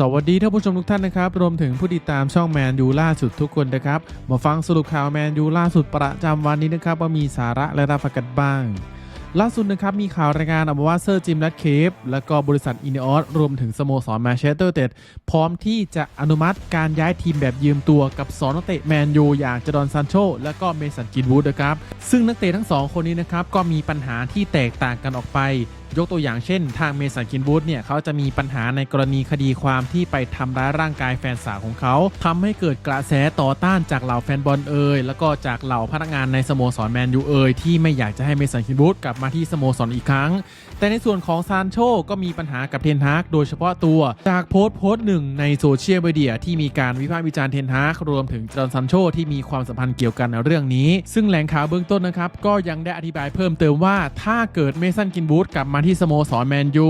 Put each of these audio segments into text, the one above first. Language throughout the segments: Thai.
สวัสดีท่านผู้ชมทุกท่านนะครับ รวมถึงผู้ติดตามช่องแมนยูล่าสุดทุกคนนะครับ มาฟังสรุปข่าวแมนยูล่าสุดประจำวันนี้นะครับว่ามีสาระและรับฟังกันบ้าง ล่าสุดนะครับมีข่าวรายงานออกมาว่าเซอร์จิมแรดเคฟและก็บริษัทอินเนอสรวมถึงสโมสรแมนเชสเตอร์เต็ดพร้อมที่จะอนุมัติการย้ายทีมแบบยืมตัวกับ2นักเตะแมนยูอย่างจดอนซานโชและก็เมสันกินวูดนะครับซึ่งนักเตะทั้งสองคนนี้นะครับก็มีปัญหาที่แตกต่างกันออกไป ยกตัวอย่างเช่น ทางเมสันกินวูดเนี่ยเขาจะมีปัญหาในกรณีคดีความที่ไปทำร้ายร่างกายแฟนสาวของเขาทำให้เกิดกระแสต่อต้านจากเหล่าแฟนบอลเอ่ยแล้วก็จากเหล่าพนักงานในสโมสรแมนยูเอ่ยที่ไม่อยากจะให้เมสันกินวูดกลับมาที่สโมสรอีกครั้ง แต่ในส่วนของซานโชก็มีปัญหากับเทนฮากโดยเฉพาะตัวจากโพสต์โพสต์หนึ่งในโซเชียลมีเดียที่มีการวิพากษ์วิจารณ์เทนฮากรวมถึงจอร์นซานโชที่มีความสัมพันธ์เกี่ยวกันในเรื่องนี้ ซึ่งแหล่งข่าวเบื้องต้นนะครับก็ยังได้อธิบายเพิ่มเติมว่าถ้าเกิดเมสันกินบูธกลับมาที่สโมสรแมนยู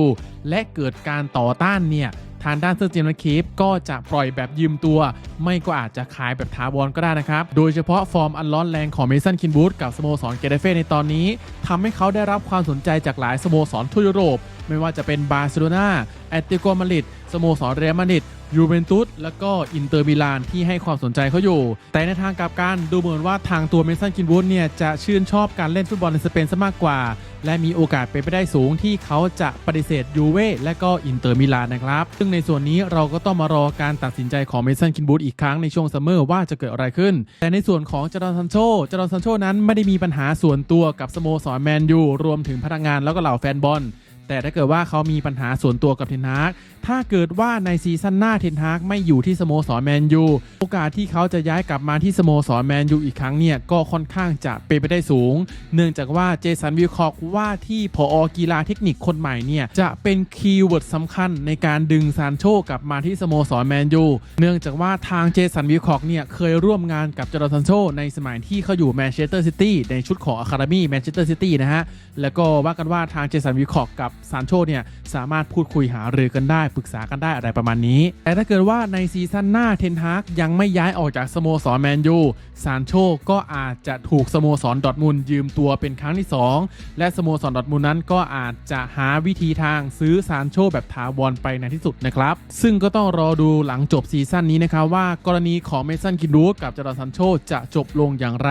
และเกิดการต่อต้านเนี่ยทางด้านเซอร์เจนคีฟก็จะปล่อยแบบยืมตัว ไม่ก็อาจจะขายแบบถาวรก็ได้นะครับ โดยเฉพาะฟอร์มอันร้อนแรงของเมสันคินบูธกับสโมสรเกเดเฟ่ในตอนนี้ทำให้เขาได้รับความสนใจจากหลายสโมสรทั่วยุโรป ไม่ว่าจะเป็นบาร์เซโลนาแอตติโกมาริดสโมสรเรอัลมาดริด ยูเวนตุสแล้วก็อินเตอร์มิลานที่ให้ความสนใจเขาอยู่ แต่ในทางกลับกันดูเหมือนว่าทางตัวเมสันคินบูธเนี่ยจะชื่นชอบการเล่นฟุตบอลในสเปนซะมากกว่า และมีโอกาสเป็นไปได้สูงที่เขาจะปฏิเสธยูเว่และก็อินเตอร์มิลานนะครับ ซึ่งในส่วนนี้เราก็ต้องมารอการตัดสินใจของเมสันคินบูธอีกครั้งในช่วงซัมเมอร์ว่าจะเกิดอะไรขึ้น แต่ในส่วนของจอร์นซันโชจอร์นซันโชนั้นไม่ได้มีปัญหาส่วนตัวกับสโมสรแมนยูรวมถึงพนักงานแล้วก็เหล่าแฟนบอล แต่ถ้าเกิดว่าเขามีปัญหาส่วนตัวกับเทนฮากถ้าเกิดว่าในซีซั่นหน้าเทนฮากไม่อยู่ที่สโมสรแมนยูโอกาสที่เขาจะย้ายกลับมาที่สโมสรแมนยูอีกครั้งเนี่ยก็ค่อนข้างจะเป็นไปได้สูง เนื่องจากว่าเจสันวิลคอกว่าที่ผออกีฬาเทคนิคคนใหม่เนี่ยจะเป็นคีย์เวิร์ดสำคัญในการดึงซานโชกลับมาที่สโมสรแมนยูเนื่องจากว่าทางเจสันวิลคอกเนี่ยเคยร่วมงานกับจอร์แดนซานโชในสมัยที่เขาอยู่แมนเชสเตอร์ซิตี้ในชุดของอะคาเดมี่แมนเชสเตอร์ซิตี้นะฮะแล้วก็ว่ากันว่าทางเจสันวิลคอกกับซานโชเนี่ยสามารถพูดคุยหารือกันได้ปรึกษากันได้อะไรประมาณนี้ แต่ถ้าเกิดว่าในซีซั่นหน้าเทนฮากยังไม่ย้ายออกจากสโมสรแมนยูซานโชก็อาจจะถูกสโมสรดอทมุนยืมตัวเป็นครั้งที่ 2 และสโมสรดอทมุนนั้นก็อาจจะหาวิธีทางซื้อซานโชแบบถาวรไปในที่สุดนะครับ ซึ่งก็ต้องรอดูหลังจบซีซั่นนี้นะครับว่ากรณีของเมสันกินดูกับจอร์แดนซานโชจะจบลงอย่างไร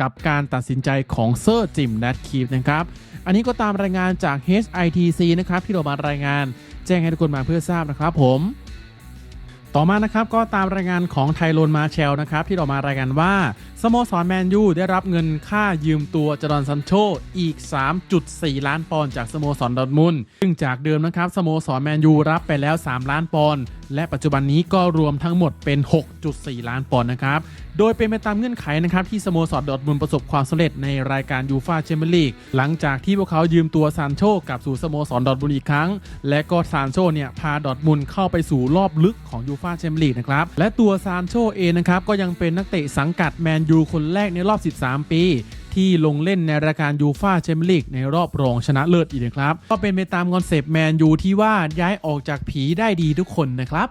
กับการตัดสินใจของเซอร์จิมแรดคีฟนะครับ อันนี้ก็ตามรายงานจาก HITC นะครับที่เรามารายงานแจ้งให้ทุกคนมาเพื่อทราบนะครับผมต่อมานะครับก็ตามรายงานของไทโรนมาเชลนะครับที่เรามารายงานว่าสโมสรแมนยูได้รับเงินค่ายืมตัวจอร์นซันโชอีก 3.4 ล้านปอนด์จากสโมสรดอทมุนซึ่งจากเดิมนะครับสโมสรแมนยูรับไปแล้ว 3 ล้านปอนด์และปัจจุบันนี้ก็รวมทั้งหมดเป็น 6.4 ล้านปอนด์นะครับ โดยเป็นไปตามเงื่อนไขนะครับที่สโมสรดอทมุนประสบความสำเร็จในรายการยูฟาแชมเปี้ยนลีกหลังจากที่พวกเขายืมตัวซานโชกลับสู่สโมสรดอทมุนอีกครั้ง และก็ซานโชเนี่ยพาดอทมุนเข้าไปสู่รอบลึกของยูฟาแชมเปี้ยนลีกนะครับและตัวซานโชเองนะครับก็ยังเป็นนักเตะสังกัดแมนยูคนแรกในรอบ 13 ปี ที่ลงเล่นในรายการยูฟาแชมเปี้ยนลีกในรอบรองชนะเลิศอีกนะครับ ก็เป็นไปตามคอนเซปต์แมนยูที่ว่าย้ายออกจากผีได้ดีทุกคนนะครับ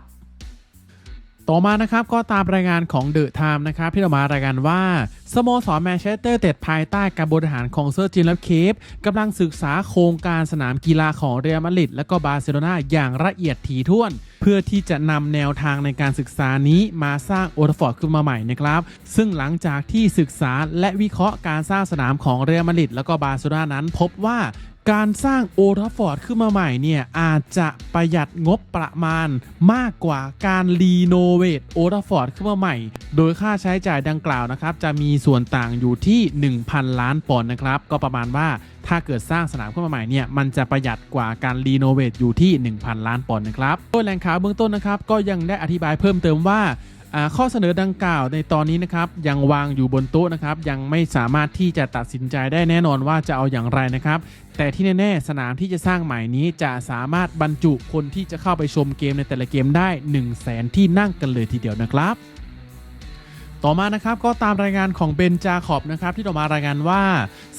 ต่อมานะครับก็ตามรายงานของเดอะไทม์นะครับที่เรามารายงานว่าสโมสรแมนเชสเตอร์เต็ดภายใต้การบริหารของเซอร์จินและเคฟกำลังศึกษาโครงการสนามกีฬาของเรอัลมาดริดและก็บาร์เซโลนาอย่างละเอียดถี่ถ้วน เพื่อที่จะนำแนวทางในการศึกษานี้มาสร้างโอทฟอร์ดขึ้นมาใหม่นะครับ ซึ่งหลังจากที่ศึกษาและวิเคราะห์การสร้างสนามของเรอัลมาดริดและก็บาร์เซโลนานั้น พบว่า การสร้างโอทัฟฟอร์ดขึ้นมาใหม่เนี่ย อาจจะประหยัดงบประมาณมากกว่าการรีโนเวทโอทัฟฟอร์ดขึ้นมาใหม่ โดยค่าใช้จ่ายดังกล่าวนะครับ จะมีส่วนต่างอยู่ที่ 1,000 ล้านปอนด์นะครับ ก็ประมาณว่าถ้าเกิดสร้างสนามขึ้นมาใหม่เนี่ย มันจะประหยัดกว่าการรีโนเวทอยู่ที่ 1,000 ล้านปอนด์นะครับโดยแหล่งข่าวเบื้องต้นนะครับก็ยังได้อธิบายเพิ่มเติมว่าอ่า ข้อเสนอดังกล่าวในตอนนี้นะครับยังวางอยู่บนโต๊ะนะครับยังไม่สามารถที่จะตัดสินใจได้แน่นอนว่าจะเอาอย่างไรนะครับ แต่ที่แน่ๆสนามที่จะสร้างใหม่นี้จะสามารถบรรจุคนที่จะเข้าไปชมเกมในแต่ละเกมได้ 1 0 0 0 0แสนที่นั่งกันเลยทีเดียวนะครับต่อมานะครับก็ตามรายงานของเบนจาขอบนะครับที่ต่อมารายงานว่า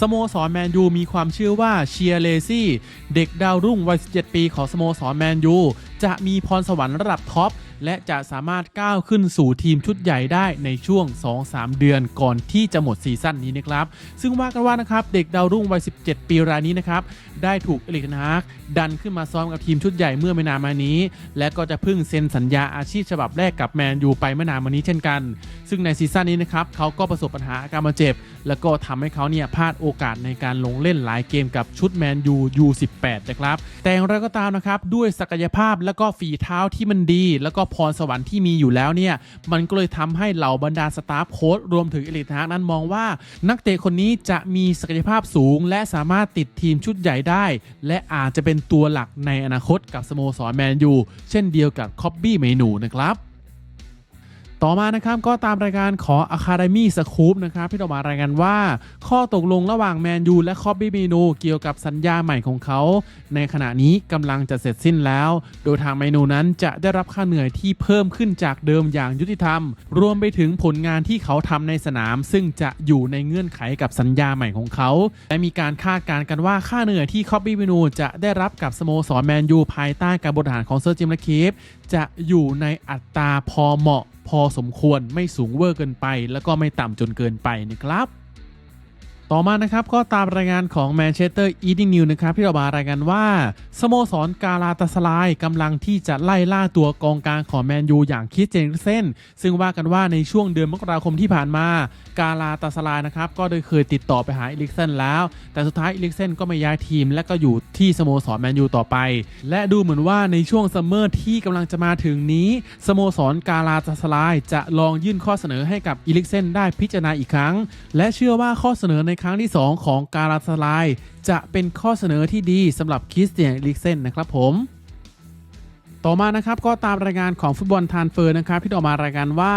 สโมสรแมนยูมีความเชื่อว่าเชียร์เลซี่เด็กดาวรุ่งวัย 17 ปีของสโมสรแมนยูจะมีพรสวรรค์ระดับท็อป และจะสามารถก้าวขึ้นสู่ทีมชุดใหญ่ได้ในช่วง 2-3 เดือนก่อนที่จะหมดซีซั่นนี้นะครับ ซึ่งว่ากันว่านะครับเด็กดาวรุ่งวัย 17 ปีรายนี้นะครับได้ถูกเอลิกนาร์กดันขึ้นมาซ้อมกับทีมชุดใหญ่เมื่อไม่นานมานี้ และก็จะเพิ่งเซ็นสัญญาอาชีพฉบับแรกกับแมนยูไปไม่นานมานี้เช่นกัน ซึ่งในซีซั่นนี้นะครับเขาก็ประสบปัญหาอาการบาดเจ็บ แล้วก็ทำให้เขาเนี่ยพลาดโอกาสในการลงเล่นหลายเกมกับชุดแมนยูยู18นะครับแต่อย่างไรก็ตามนะครับด้วยศักยภาพแล้วก็ฝีเท้าที่มันดี แล้วก็พรสวรรค์ที่มีอยู่แล้วเนี่ยมันก็เลยทำให้เหล่าบรรดาสตาฟโค้ดรวมถึงเอลิทฮากนั้นมองว่า นักเตะคนนี้จะมีศักยภาพสูง และสามารถติดทีมชุดใหญ่ได้ และอาจจะเป็นตัวหลักในอนาคตกับสโมสรแมนยูเช่นเดียวกับคอบบี้เมนูนะครับ ต่อมานะครับก็ตามรายการของ Academy Scoop นะครับที่ออกมารายงานว่า ข้อตกลงระหว่างแมนยูและคอบบี้เมนูเกี่ยวกับสัญญาใหม่ของเขา ในขณะนี้กำลังจะเสร็จสิ้นแล้ว โดยทางเมนูนั้นจะได้รับค่าเหนื่อยที่เพิ่มขึ้นจากเดิมอย่างยุติธรรม รวมไปถึงผลงานที่เขาทำในสนาม ซึ่งจะอยู่ในเงื่อนไขกับสัญญาใหม่ของเขา และมีการคาดการณ์กันว่าค่าเหนื่อยที่คอบบี้เมนูจะได้รับกับสโมสรแมนยูภายใต้การบริหารของเซอร์จิมและคีฟจะอยู่ในอัตราพอเหมาะ พอสมควรไม่สูงเวอร์เกินไป แล้วก็ไม่ต่ำจนเกินไปนะครับ ต่อมานะครับก็ตามรายงานของแมนเชสเตอร์อีดินิวนะครับที่เรามารายงานว่าสโมสรกาลาตาสลายกำลังที่จะไล่ล่าตัวกองกลางของแมนยูอย่างคิดเจนเซนซึ่งว่ากันว่าในช่วงเดือนมกราคมที่ผ่านมา กาลาตาสลายนะครับก็ได้เคยติดต่อไปหาอิลิกเซนแล้ว แต่สุดท้ายอิลิกเซนก็ไม่ย้ายทีม และก็อยู่ที่สโมสรแมนยูต่อไป และดูเหมือนว่าในช่วงซัมเมอร์ที่กำลังจะมาถึงนี้สโมสรกาลาตาสลายจะลองยื่นข้อเสนอให้กับอิลิกเซนได้พิจารณาอีกครั้ง และเชื่อว่าข้อเสนอในครั้งที่ 2 ของกาลาสลาย จะเป็นข้อเสนอที่ดีสำหรับคริสเตียนลิกเซนนะครับผม ต่อมานะครับก็ตามรายงานของฟุตบอลทานเฟอร์นะครับที่ออกมารายงานว่า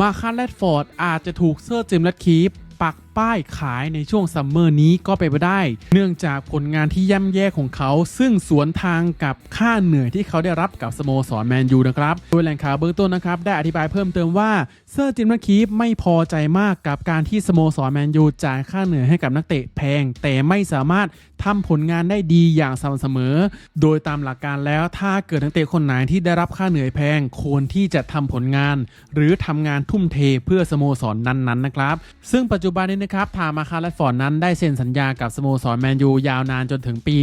มาคาร์แลดฟอร์ดอาจจะถูกเซอร์จิมและคีปปักป้ายขายในช่วงซัมเมอร์นี้ก็ไปนไปได้ เนื่องจากผลงานที่ย่ำแย่ของเขา ซึ่งสวนทางกับค่าเหนื่อยที่เขาได้รับกับสโมสรแมนยูนะครับ โดยแหล่งข่าวเบื้องต้นนะครับ ได้อธิบายเพิ่มเติมว่าเซอร์จิมและคีฟไม่พอใจมากกับการที่สโมสรแมนยูจ่ายค่าเหนื่อยให้กับนักเตะแพง แต่ไม่สามารถทำผลงานได้ดีอย่างสม่ำเสมอ โดยตามหลักการแล้วถ้าเกิดนักเตะคนไหนที่ได้รับค่าเหนื่อยแพงควรที่จะทำผลงาน หรือทำงานทุ่มเทเพื่อสโมสรนนั้นๆนะครับ ซึ่งปัจจุบันในนะครับทามาคาร์ลฟอร์ดนั้นได้เซ็นสัญญากับสโมสรแมนยูยาวนานจนถึงปี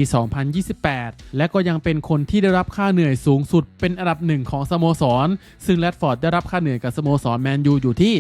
2028 และก็ยังเป็นคนที่ได้รับค่าเหนื่อยสูงสุดเป็นอันดับหนึ่งของสโมสร ซึ่งแรดฟอร์ดได้รับค่าเหนื่อยกับสโมสรแมนยูอยู่ที่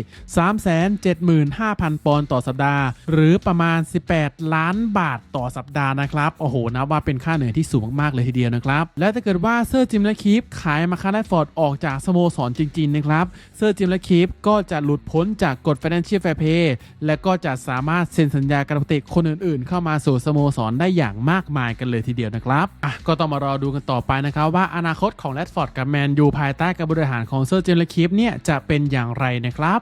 375,000 ปอนด์ต่อสัปดาห์ หรือประมาณ 18 ล้านบาทต่อสัปดาห์นะครับ โอ้โหนับว่าเป็นค่าเหนื่อยที่สูงมากๆเลยทีเดียวนะครับ และถ้าเกิดว่าเซอร์จิมและคีฟขายมาคาร์ลฟอร์ดออกจากสโมสรจริงๆนะครับ เซอร์จิมและคีฟก็จะหลุดพ้นจากกฎ Financial Fair Play และก็จะสามารถเซ็นสัญญากับนักเตะคนอื่นๆ เข้ามาสู่สโมสรได้อย่างมากมายกันเลยทีเดียวนะครับอะก็ต้องมารอดูกันต่อไปนะครับว่าอนาคตของแรดฟอร์ดกับแมนยูภายใต้การบริหารของเซอร์เจนลคีฟเนี่ยจะเป็นอย่างไรนะครับ